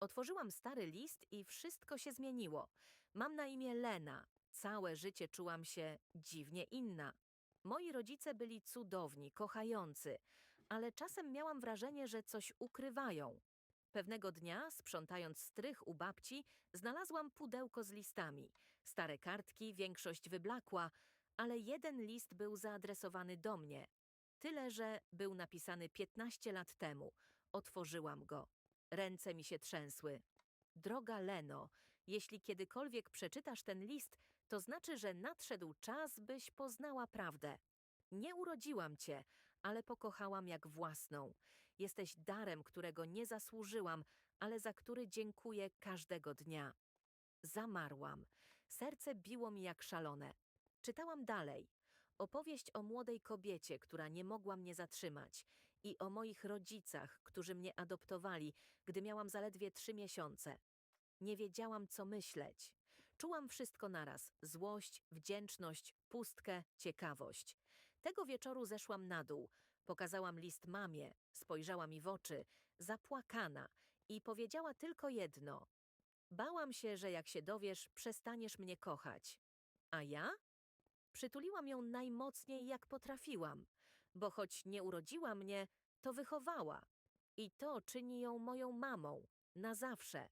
Otworzyłam stary list i wszystko się zmieniło. Mam na imię Lena. Całe życie czułam się dziwnie inna. Moi rodzice byli cudowni, kochający, ale czasem miałam wrażenie, że coś ukrywają. Pewnego dnia, sprzątając strych u babci, znalazłam pudełko z listami. Stare kartki, większość wyblakła, ale jeden list był zaadresowany do mnie. Tyle, że był napisany 15 lat temu. Otworzyłam go. Ręce mi się trzęsły. Droga Leno, jeśli kiedykolwiek przeczytasz ten list, to znaczy, że nadszedł czas, byś poznała prawdę. Nie urodziłam cię, ale pokochałam jak własną. Jesteś darem, którego nie zasłużyłam, ale za który dziękuję każdego dnia. Zamarłam. Serce biło mi jak szalone. Czytałam dalej. Opowieść o młodej kobiecie, która nie mogła mnie zatrzymać i o moich rodzicach, którzy mnie adoptowali, gdy miałam zaledwie trzy miesiące. Nie wiedziałam, co myśleć. Czułam wszystko naraz: złość, wdzięczność, pustkę, ciekawość. Tego wieczoru zeszłam na dół, pokazałam list mamie, spojrzała mi w oczy, zapłakana i powiedziała tylko jedno: Bałam się, że jak się dowiesz, przestaniesz mnie kochać. A ja? Przytuliłam ją najmocniej, jak potrafiłam, bo choć nie urodziła mnie, to wychowała. I to czyni ją moją mamą, na zawsze.